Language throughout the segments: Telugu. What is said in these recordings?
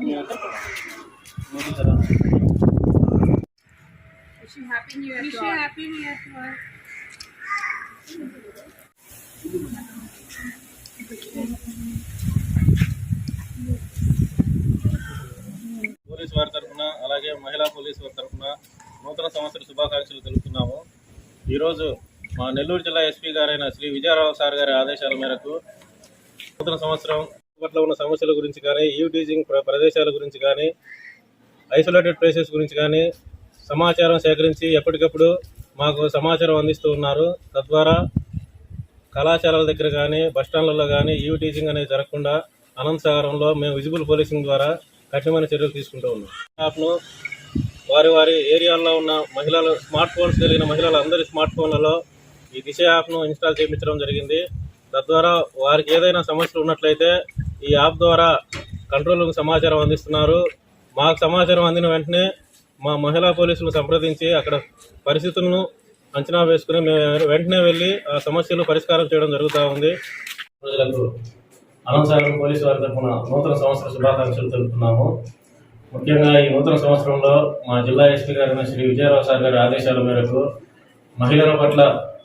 మీరు ఒకరు. పోలీస్ వారి తరఫున అలాగే మహిళా పోలీస్ వారి తరఫున నూతన సంవత్సర శుభాకాంక్షలు తెలుపుతున్నాము. ఈరోజు మా నెల్లూరు జిల్లా ఎస్పీ గారైన శ్రీ విజయరావు సార్ గారి ఆదేశాల మేరకు నూతన సంవత్సరం పట్ల ఉన్న సమస్యల గురించి కానీ యూ ప్ర- ప్రదేశాల గురించి కానీ ఐసోలేటెడ్ ప్లేసెస్ గురించి కానీ సమాచారం సేకరించి ఎప్పటికప్పుడు మాకు సమాచారం అందిస్తూ ఉన్నారు. తద్వారా కళాశాలల దగ్గర కానీ బస్టాండ్లలో కానీ యూ టీచింగ్ అనేది జరగకుండా అనంతసాగరంలో మేము విజిబుల్ పోలీసింగ్ ద్వారా కఠినమైన చర్యలు తీసుకుంటూ ఉన్నాం. యాప్ను వారి వారి ఏరియాల్లో ఉన్న మహిళలు స్మార్ట్ ఫోన్స్ కలిగిన మహిళలు అందరి స్మార్ట్ ఫోన్లలో ఈ దిశ యాప్ను ఇన్స్టాల్ చేయించడం జరిగింది. తద్వారా వారికి ఏదైనా సమస్యలు ఉన్నట్లయితే ఈ యాప్ ద్వారా కంట్రోల్కు సమాచారం అందిస్తున్నారు. మాకు సమాచారం అందిన వెంటనే మా మహిళా పోలీసులు సంప్రదించి అక్కడ పరిస్థితులను అంచనా వేసుకుని మేము వెంటనే వెళ్ళి ఆ సమస్యలు పరిష్కారం చేయడం జరుగుతూ ఉంది. ప్రజలకు అనంతరం పోలీసు వారి తరఫున నూతన సంవత్సర శుభాకాంక్షలు తెలుపుతున్నాము. ముఖ్యంగా ఈ నూతన సంవత్సరంలో మా జిల్లా ఎస్పీ గారైన శ్రీ విజయరావు సార్ గారి ఆదేశాల మేరకు మహిళల పట్ల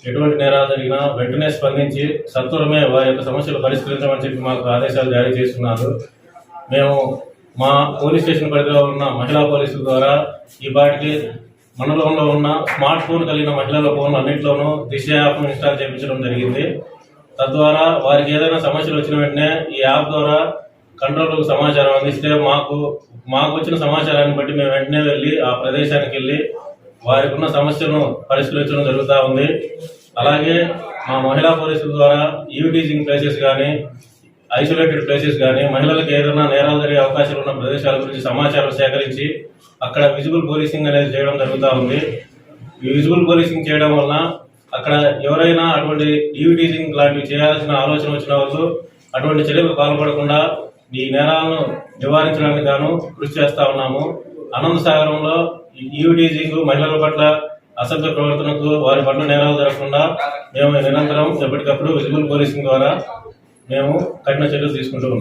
ఎటువంటి నేరాలు జరిగినా వెంటనే స్పందించి సత్వరమే వారి యొక్క సమస్యలు పరిష్కరించమని చెప్పి మాకు ఆదేశాలు జారీ చేస్తున్నారు. మేము మా పోలీస్ స్టేషన్ పరిధిలో ఉన్న మహిళా పోలీసుల ద్వారా ఈ పాటికి మండలంలో ఉన్న స్మార్ట్ ఫోన్ కలిగిన మహిళల ఫోన్ అన్నింటిలోనూ దిశ యాప్ను ఇన్స్టాల్ చేయించడం జరిగింది. తద్వారా వారికి ఏదైనా సమస్యలు వచ్చిన వెంటనే ఈ యాప్ ద్వారా కంట్రోల్కు సమాచారం అందిస్తే మాకు మాకు వచ్చిన సమాచారాన్ని బట్టి మేము వెంటనే వెళ్ళి ఆ ప్రదేశానికి వెళ్ళి వారికి ఉన్న సమస్యను పరిష్కరించడం జరుగుతూ ఉంది. అలాగే మా మహిళా పోలీసుల ద్వారా ఈవిటీజింగ్ ప్లేసెస్ కానీ ఐసోలేటెడ్ ప్లేసెస్ కానీ మహిళలకు ఏదైనా నేరాలు జరిగే అవకాశాలు ఉన్న ప్రదేశాల గురించి సమాచారం సేకరించి అక్కడ విజిబుల్ పోలీసింగ్ అనేది చేయడం జరుగుతూ ఉంది. ఈ విజిబుల్ పోలీసింగ్ చేయడం వలన అక్కడ ఎవరైనా అటువంటి ఈవిటీజింగ్ లాంటివి చేయాల్సిన ఆలోచన వచ్చిన వాళ్ళు అటువంటి చర్యలకు పాల్పడకుండా ఈ నేరాలను నివారించడానికి గాను కృషి చేస్తా ఉన్నాము. అనంత సాగరంలో ఈవిటీజింగ్ మహిళల పట్ల అసభ్య ప్రవర్తనకు వారి పట్ల నేరాలు జరగకుండా మేము నిరంతరం ఎప్పటికప్పుడు విజిబుల్ పోలీసింగ్ ద్వారా మేము కఠిన చర్యలు తీసుకుంటూ